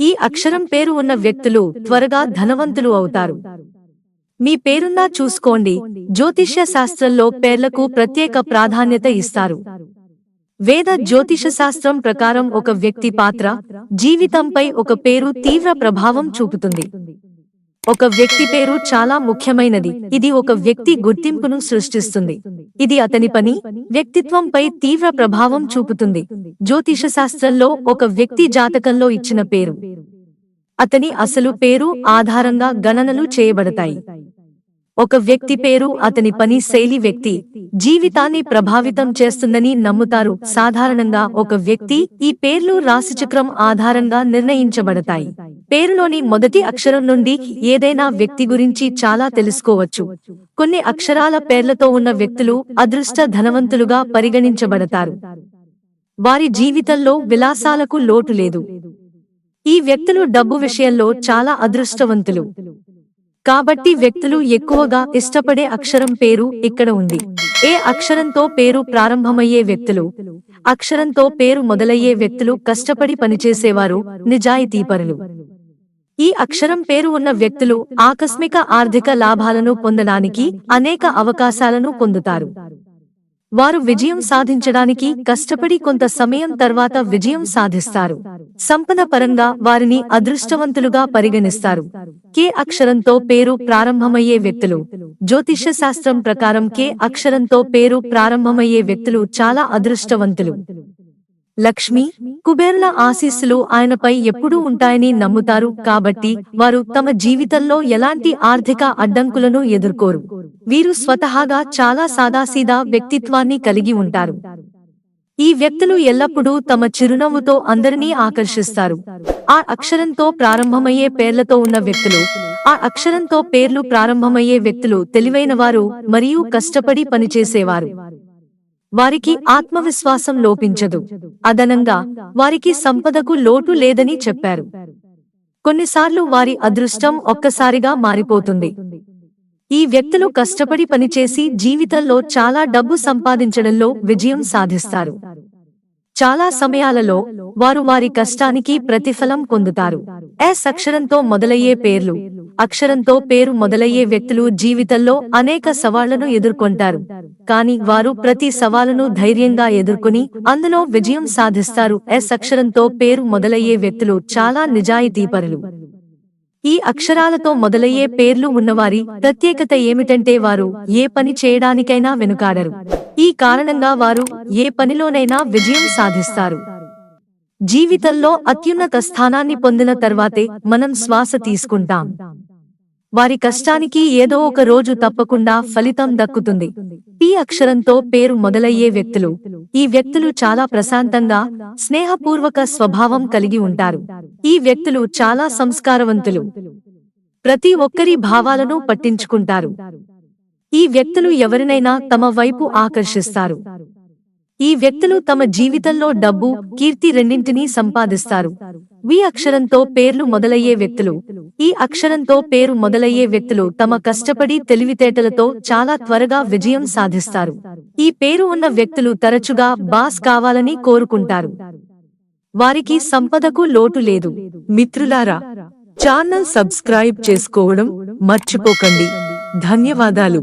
ఈ అక్షరం పేరు ఉన్న వ్యక్తులు త్వరగా ధనవంతులు అవుతారు. మీ పేరున్నా చూసుకోండి. జ్యోతిష్య శాస్త్రంలో పేర్లకు ప్రత్యేక ప్రాధాన్యత ఇస్తారు. వేద జ్యోతిష శాస్త్రం ప్రకారం ఒక వ్యక్తి పాత్ర జీవితంపై ఒక పేరు తీవ్ర ప్రభావం చూపుతుంది. ఒక వ్యక్తి పేరు చాలా ముఖ్యమైనది. ఇది ఒక వ్యక్తి గుర్తింపును సృష్టిస్తుంది. ఇది అతని పని వ్యక్తిత్వంపై తీవ్ర ప్రభావం చూపుతుంది. జ్యోతిష శాస్త్రంలో ఒక వ్యక్తి జాతకంలో ఇచ్చిన పేరు. అతని అసలు పేరు ఆధారంగా గణనలు చేయబడతాయి. ఒక వ్యక్తి పేరు అతని పని శైలి వ్యక్తి. జీవితాన్ని ప్రభావితం చేస్తుందని నమ్ముతారు. సాధారణంగా ఒక వ్యక్తి ఈ పేర్లు రాశిచక్రం ఆధారంగా నిర్ణయించబడతాయి. పేరులోని మొదటి అక్షరం నుండి ఏదైనా వ్యక్తి గురించి చాలా తెలుసుకోవచ్చు. కొన్ని అక్షరాల పేర్లతో ఉన్న వ్యక్తులు అదృష్ట ధనవంతులుగా పరిగణించబడతారు. వారి జీవితంలో విలాసాలకు లోటు లేదు. ఈ వ్యక్తులు డబ్బు విషయంలో చాలా అదృష్టవంతులు. కాబట్టి వ్యక్తులు ఎక్కువగా ఇష్టపడే అక్షరం పేరు ఇక్కడ ఉంది. ఏ అక్షరంతో పేరు ప్రారంభమయ్యే వ్యక్తులు అక్షరంతో పేరు మొదలయ్యే వ్యక్తులు కష్టపడి పనిచేసేవారు నిజాయితీపరులు. ఈ అక్షరం పేరు ఉన్న వ్యక్తులు ఆకస్మిక ఆర్థిక లాభాలను పొందడానికి అనేక అవకాశాలను పొందుతారు. వారు విజయం సాధించడానికి కష్టపడి కొంత సమయం తర్వాత విజయం సాధిస్తారు. సంపద పరంగా వారిని అదృష్టవంతులుగా పరిగణిస్తారు. కే అక్షరంతో పేరు ప్రారంభమయ్యే వ్యక్తులు. జ్యోతిష్య శాస్త్రం ప్రకారం కే అక్షరంతో పేరు ప్రారంభమయ్యే వ్యక్తులు చాలా అదృష్టవంతులు. లక్ష్మి కుబేర్ల ఆశీస్సులు ఆయనపై ఎప్పుడూ ఉంటాయని నమ్ముతారు. కాబట్టి వారు తమ జీవితంలో ఎలాంటి ఆర్థిక అడ్డంకులను ఎదుర్కోరు. వీరు స్వతహాగా చాలా సాదాసీదా వ్యక్తిత్వాన్ని కలిగి ఉంటారు. ఈ వ్యక్తులు ఎల్లప్పుడూ తమ చిరునవ్వుతో అందరినీ ఆకర్షిస్తారు. ఆ అక్షరంతో ప్రారంభమయ్యే పేర్లతో ఉన్న వ్యక్తులు ఆ అక్షరంతో పేర్లు ప్రారంభమయ్యే వ్యక్తులు తెలివైనవారు మరియు కష్టపడి పనిచేసేవారు. వారికి ఆత్మవిశ్వాసం లోపించదు. అదనంగా వారికి సంపదకు లోటు లేదని చెప్పారు. కొన్నిసార్లు వారి అదృష్టం ఒక్కసారిగా మారిపోతుంది. ఈ వ్యక్తులు కష్టపడి పనిచేసి జీవితంలో చాలా డబ్బు సంపాదించడంలో విజయం సాధిస్తారు. చాలా సమయాలలో వారు వారి కష్టానికి ప్రతిఫలం పొందుతారు. ఎస్ అక్షరంతో మొదలయ్యే పేర్లు. అక్షరంతో పేరు మొదలయ్యే వ్యక్తులు జీవితంలో అనేక సవాళ్ళను ఎదుర్కొంటారు. కానీ వారు ప్రతి సవాలును ధైర్యంగా ఎదుర్కొని అందులో విజయం సాధిస్తారు. ఎస్ అక్షరంతో పేరు మొదలయ్యే వ్యక్తులు చాలా నిజాయితీపరులు. ఈ అక్షరాలతో మొదలయ్యే పేర్లు ఉన్నవారి ప్రత్యేకత ఏమిటంటే వారు ఏ పని చేయడానికైనా వెనుకాడరు. ఈ కారణంగా వారు ఏ పనిలోనైనా విజయం సాధిస్తారు. జీవితంలో అత్యున్నత స్థానాన్ని పొందిన తర్వాతే మనం శ్వాస తీసుకుంటాం. వారి కష్టానికి ఏదో ఒక రోజు తప్పకుండా ఫలితం దక్కుతుంది. పి అక్షరంతో పేరు మొదలయ్యే వ్యక్తులు. ఈ వ్యక్తులు చాలా ప్రశాంతంగా స్నేహపూర్వక స్వభావం కలిగి ఉంటారు. ఈ వ్యక్తులు చాలా సంస్కారవంతులు. ప్రతి ఒక్కరి భావాలను పట్టించుకుంటారు. ఈ వ్యక్తులు ఎవరినైనా తమ వైపు ఆకర్షిస్తారు. ఈ వ్యక్తులు తమ జీవితంలో డబ్బు కీర్తి రెండింటినీ సంపాదిస్తారు. వి అక్షరంతో పేర్లు మొదలయ్యే వ్యక్తులు. ఈ అక్షరంతో పేరు మొదలయ్యే వ్యక్తులు తమ కష్టపడి తెలివితేటలతో చాలా త్వరగా విజయం సాధిస్తారు. ఈ పేరు ఉన్న వ్యక్తులు తరచుగా బాస్ కావాలని కోరుకుంటారు. వారికి సంపదకు లోటు లేదు. మిత్రులారా ఛానల్ సబ్స్క్రైబ్ చేసుకోవడం మర్చిపోకండి. ధన్యవాదాలు.